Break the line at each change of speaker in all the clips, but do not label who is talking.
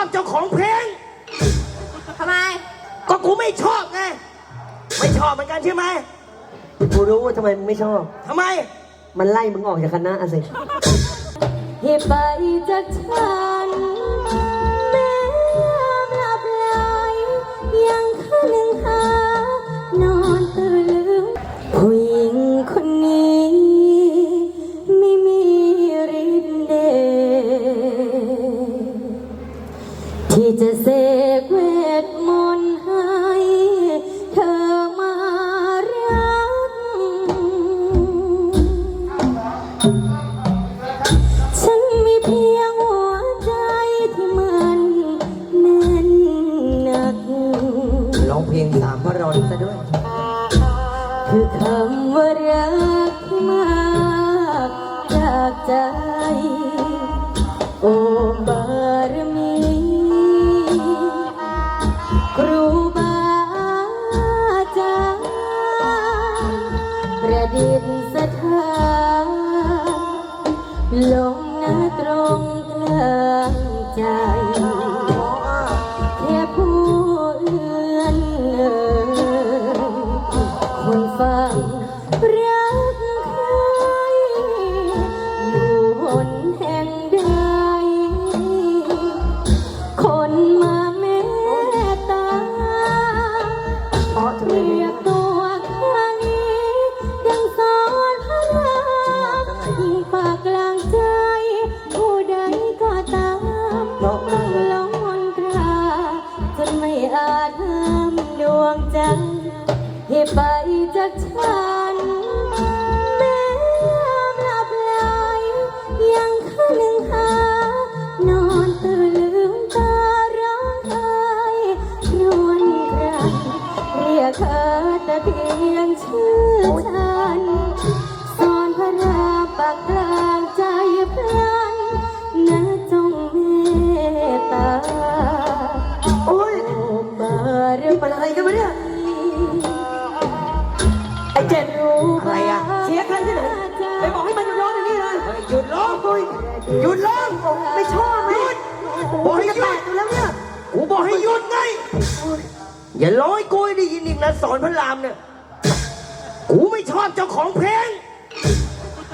อบเจ้าของเพลง
ทำไม
ก็กูไม่ชอบไง ไม่ชอบเหมือนกันใช่ไหม
กูรู้ว่าทำไมมึงไม่ชอบ
ทำไม
มันไล่มึงออกจากคณะอะสิ
ให้ไปจากฉันแจน
ไม่
อาจห้ามดวงใจให้ไปจากฉัน อย่าร้
องให้กู
ให้ได้ยินอีกนะสอนพระรามเนี่ย กูไม่ชอบเจ้าของเพลง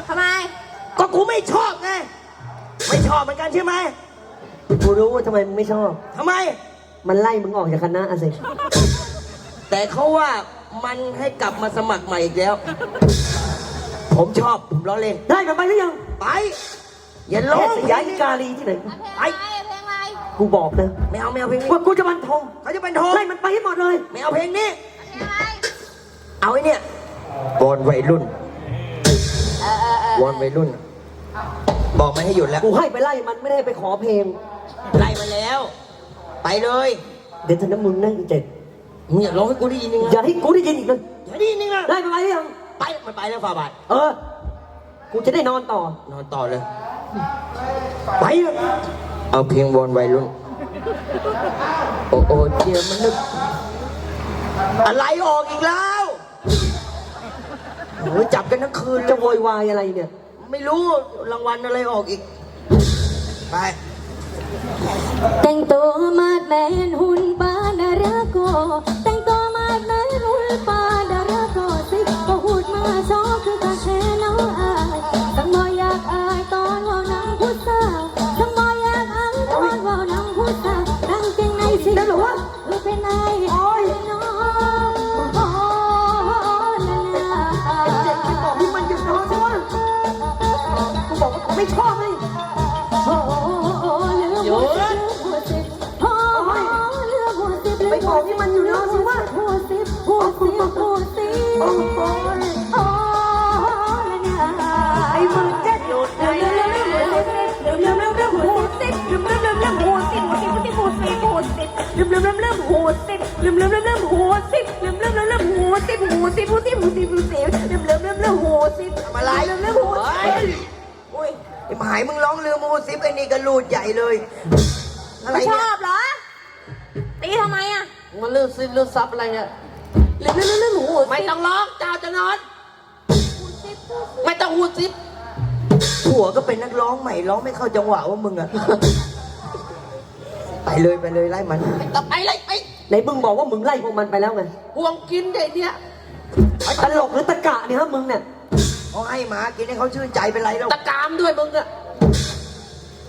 ทำไม
ก็กูไม่ชอบไง ไม่ชอบเหมือนกันใช่ไหม
กูรู้ว่าทำไมมึงไม่ชอบ
ทำไม
มันไล่มึงออกจากคณะอะสิ
แต่เขาว่ามันให้กลับมาสมัครใหม่อีกแล้ว ผมชอบ ผมล้อเล่น
ได้มันไปหรือยัง
ไป อย่าร้
แค่
อง
สยายกาลีที่ไหน
ไป
กูบอกนะ
ไม่เอาไม่เอาเพลงนี้
ว่ากูจะบันทง
เขาจะเป็นโท
ไล่มันไปให้หมดเลย
ไม่เอาเพลงนี้ เอาไอ้เนี่ยบอลวัยรุ่นวอนวัยรุ่น บอกไม่ให้หยุดแล้ว
กูให้ไปไล่มันไม่ได้ไปขอเพลง
ไล่มาแล้ว ไปเลย
เดี๋ยวเธอน้ำมึงนั่งอีเจ็ด
มึงอย่าร้องให้กูได้ยินนึง
อย่าให้กูได้ยินอีกเลย
อย่าได้ยินนึงนะ
ไล่มันไปหรือยัง
ไปมันไปแล้วฝ่าบาท
เออ กูจะได้นอนต่อ
นอนต่อเลย ไปเลย เอาเพลงวอนวัยรุ่น โอ้โอ้เจียมันนึก อะไรออกอีกแล้วโอ้ยจับกันทั้งคืน
จะโวยวายอะไรเนี่ย
ไม่รู้รางวัลอะไรออกอีก ไป
แต่งตัวมาดแมนหุ่นปาดาราโกแต่งตัวมาดแมนหุ่นปาดารา
ไปบอกให้มันหยุดนอนสิวะ
หัวสิหัวสิหัวสิ
โอ้โห
โอ้ละนา
ไอ้มึงเจ็ดหยุด
เร็วเร็วเร็วเร็วเร็วเร็วเร็วหัวสิเร็วเร็วเร็วเร็วหัวสิหัวสิหัวสิหัวสิหัวสิเร็วเร็วเร็วเร็วหัวสิเร็วเร็วเร็วเร็วหัวสิเร็วเร็วเร็วเร็วหัวสิหัวสิหัวสิหัวสิหัวสิเร็วเร็วเร็วเร็วหัวสิ
ทำอะไร
เร็วเร็วหัว
เฮ้
สิ
ยโอ้ยไอ้หมายมึงร้องลืมมูซิปไอ้นี่ก็รูดใหญ่เลย อะไร
ไม่ช
เนี่ย
อบเหรอ ตีทำไมอะ
มันเลือกซิเลือกซับอะไรเนี่ย
เรื่องเรื่องเรื่องหมู
ไม่ต้องร้องเจ้าจะนอน ไม่ต้องหูดซิปผัวก็เป็นนักร้องใหม่ร้องไม่เข้าจังหวะว่ามึงอะไปเลยไปเลยไล่มัน
ต่อไปไล่ไป
ไหนมึงบอกว่ามึงไล่พวกมันไปแล้วไง
ห่วงกินได้เนี่ย
ตลกหรือตะกะเนี่ยฮะมึงเนี่ย
เขาให้หมากินให้เขาชื่นใจเป็นไรแล้ว
ตะกามด้วยมึงอะ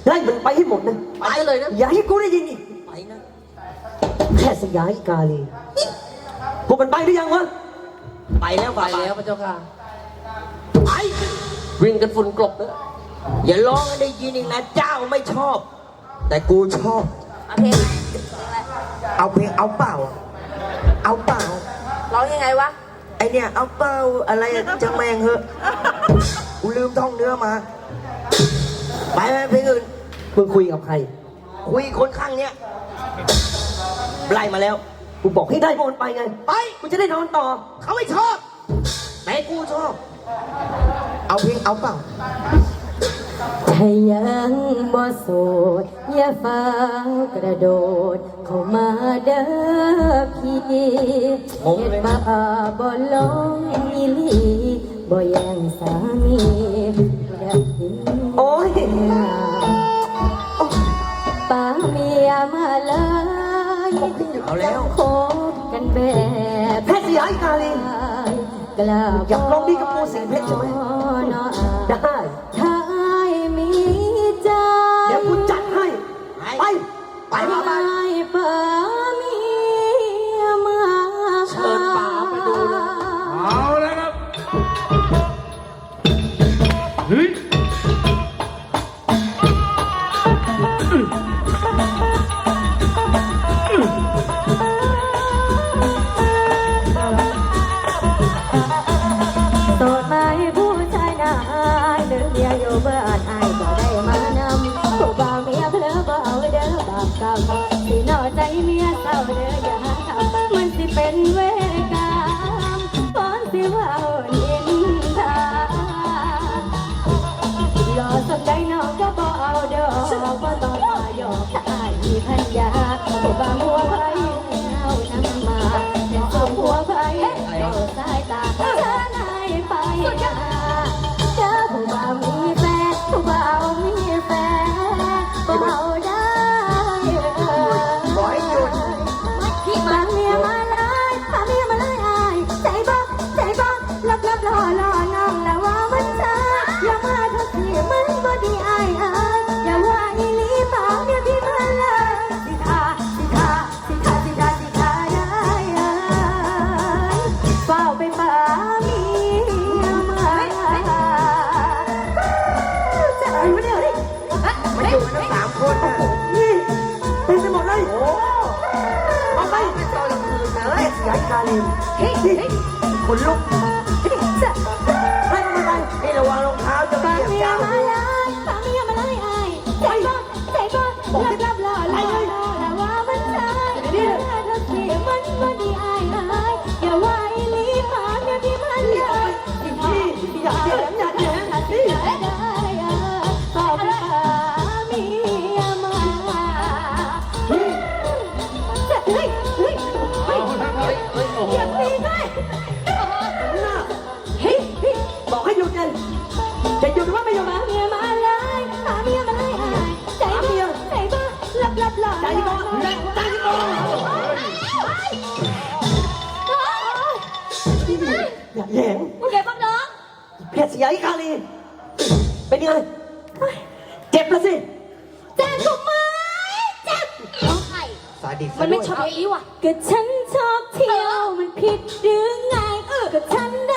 ไล่มันไปให้หมดนะ
ไปเลยนะ
อย่าให้กูได้ยินอีก
ไปนะ
แค่สยายกาลีพวกมันไปหรือยังวะ
ไปแล้ว
ไป
ไป
แล้
แล้วว
พระเจ้าค่ะไปวิ่งกันฝุ่นกลบเลย
อย่าร้องให้ได้ยินอีกนะเจ้าไม่ชอบ แต่กูชอบ
โอเค
เอาเพลงเอาเปล่า เอาเปล่า
ร้องยังไงวะ
ไอเนี่ยเอาเปล่าอะไรอะจะแมงเหอะกูลืมท่องเนื้อมา ไปไปเพลงอื่น
มึงคุยกับใคร
คุยคนข้างเนี้ย ไล่มาแล้ว
กูบอกให้ได้พวกมันไปไง
ไป
กูจะได้นอนต่อ
เขาไม่ชอบแต่กูชอบ เอาเพลงเอาเปล่า
ถ้ายังบ่โสดอย่าฟ้าวกระโดด เข้ามาเด้อพี่
งง
เฮ็ด
เลย
มาบ่ลงอีหลีบ่แย่งสามีได้
โอ้ย
ป้าเมียมาเลย
เอาแล้ว
คบกันแบบ
แค่สยายกาลี
กล้า
อยากลองดีกับปูสิงเพชรใช่ไหม
Hello. านี่ขนลุก ให้มันไป
ให้
ระวั
งรองเท้าจะเหยียบ
ย่ำ เพ
ชรสยายกาลี เป็นยังไง เจ็บแล้วสิ
เจ็บกูไหมเจ็บร้องไห้
สาดิส
มันไม่ชอบไอ้ว่ะก็ฉันชอบเที่ยวมันผิดหรือไงก็ฉันรัก